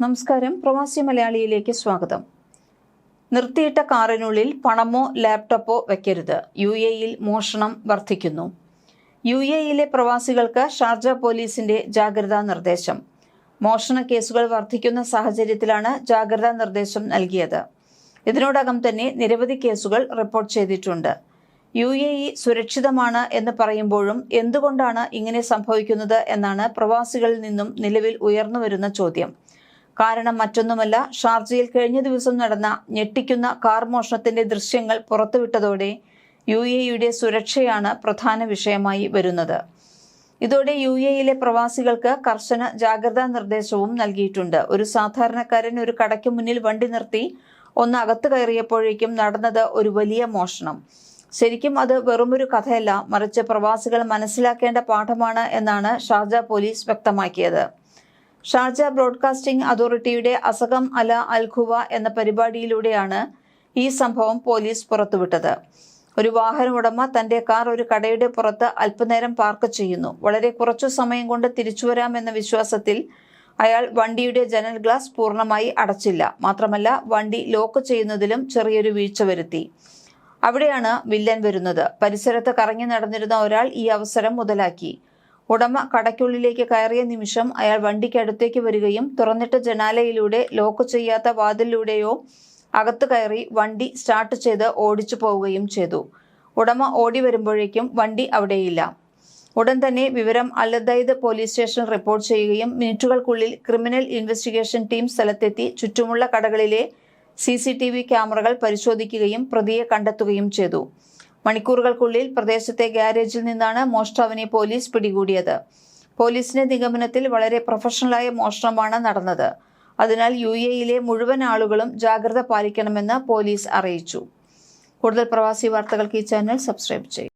നമസ്കാരം. പ്രവാസി മലയാളിയിലേക്ക് സ്വാഗതം. നിർത്തിയിട്ട കാറിനുള്ളിൽ പണമോ ലാപ്ടോപ്പോ വെക്കരുത്. യു എയിൽ മോഷണം വർദ്ധിക്കുന്നു. യു എയിലെ പ്രവാസികൾക്ക് ഷാർജ പോലീസിന്റെ ജാഗ്രതാ നിർദ്ദേശം. മോഷണ കേസുകൾ വർദ്ധിക്കുന്ന സാഹചര്യത്തിലാണ് ജാഗ്രതാ നിർദ്ദേശം നൽകിയത്. ഇതിനോടകം തന്നെ നിരവധി കേസുകൾ റിപ്പോർട്ട് ചെയ്തിട്ടുണ്ട്. യു എ ഇ സുരക്ഷിതമാണ് എന്ന് പറയുമ്പോഴും എന്തുകൊണ്ടാണ് ഇങ്ങനെ സംഭവിക്കുന്നത് എന്നാണ് പ്രവാസികളിൽ നിന്നും നിലവിൽ ഉയർന്നു വരുന്ന ചോദ്യം. കാരണം മറ്റൊന്നുമല്ല ഷാർജയിൽ കഴിഞ്ഞ ദിവസം നടന്ന ഞെട്ടിക്കുന്ന കാർ മോഷണത്തിന്റെ ദൃശ്യങ്ങൾ പുറത്തുവിട്ടതോടെ യു എ യുടെ സുരക്ഷയാണ് പ്രധാന വിഷയമായി വരുന്നത്. ഇതോടെ യു എയിലെ പ്രവാസികൾക്ക് കർശന ജാഗ്രതാ നിർദ്ദേശവും നൽകിയിട്ടുണ്ട്. ഒരു സാധാരണക്കാരൻ ഒരു കടയ്ക്ക് മുന്നിൽ വണ്ടി നിർത്തി ഒന്ന് അകത്ത് കയറിയപ്പോഴേക്കും നടന്നത് ഒരു വലിയ മോഷണം. ശരിക്കും അത് വെറുമൊരു കഥയല്ല മറിച്ച് പ്രവാസികൾ മനസ്സിലാക്കേണ്ട പാഠമാണ് എന്നാണ് ഷാർജ പോലീസ് വ്യക്തമാക്കിയത്. ഷാർജ ബ്രോഡ്കാസ്റ്റിംഗ് അതോറിറ്റിയുടെ അസകം അല അൽഖുവ എന്ന പരിപാടിയിലൂടെയാണ് ഈ സംഭവം പോലീസ് പുറത്തുവിട്ടത്. ഒരു വാഹന ഉടമ തന്റെ കാർ ഒരു കടയുടെ പുറത്ത് അല്പനേരം പാർക്ക് ചെയ്യുന്നു. വളരെ കുറച്ചു സമയം കൊണ്ട് തിരിച്ചു വരാമെന്ന വിശ്വാസത്തിൽ അയാൾ വണ്ടിയുടെ ജനൽ ഗ്ലാസ് പൂർണമായി അടച്ചില്ല. മാത്രമല്ല വണ്ടി ലോക്ക് ചെയ്യുന്നതിലും ചെറിയൊരു വീഴ്ച വരുത്തി. അവിടെയാണ് വില്ലൻ വരുന്നത്. പരിസരത്ത് കറങ്ങി നടന്നിരുന്ന ഒരാൾ ഈ അവസരം മുതലാക്കി. ഉടമ കടയ്ക്കുള്ളിലേക്ക് കയറിയ നിമിഷം അയാൾ വണ്ടിക്ക് അടുത്തേക്ക് വരികയും തുറന്നിട്ട ജനാലയിലൂടെ ലോക്ക് ചെയ്യാത്ത വാതിലിലൂടെയോ അകത്ത് കയറി വണ്ടി സ്റ്റാർട്ട് ചെയ്ത് ഓടിച്ചു പോവുകയും ചെയ്തു. ഉടമ ഓടി വരുമ്പോഴേക്കും വണ്ടി അവിടെയില്ല. ഉടൻ തന്നെ വിവരം അല്ലദൈദ് പോലീസ് സ്റ്റേഷൻ റിപ്പോർട്ട് ചെയ്യുകയും മിനിറ്റുകൾക്കുള്ളിൽ ക്രിമിനൽ ഇൻവെസ്റ്റിഗേഷൻ ടീം സ്ഥലത്തെത്തി ചുറ്റുമുള്ള കടകളിലെ സി ക്യാമറകൾ പരിശോധിക്കുകയും പ്രതിയെ കണ്ടെത്തുകയും ചെയ്തു. മണിക്കൂറുകൾക്കുള്ളിൽ പ്രദേശത്തെ ഗ്യാരേജിൽ നിന്നാണ് മോഷ്ടാവിനെ പോലീസ് പിടികൂടിയത്. പോലീസിന്റെ നിഗമനത്തിൽ വളരെ പ്രൊഫഷണലായ മോഷണമാണ് നടന്നത്. അതിനാൽ യു എയിലെ മുഴുവൻ ആളുകളും ജാഗ്രത പാലിക്കണമെന്ന് പോലീസ് അറിയിച്ചു. കൂടുതൽ പ്രവാസി വാർത്തകൾക്ക് ഈ ചാനൽ സബ്സ്ക്രൈബ് ചെയ്യും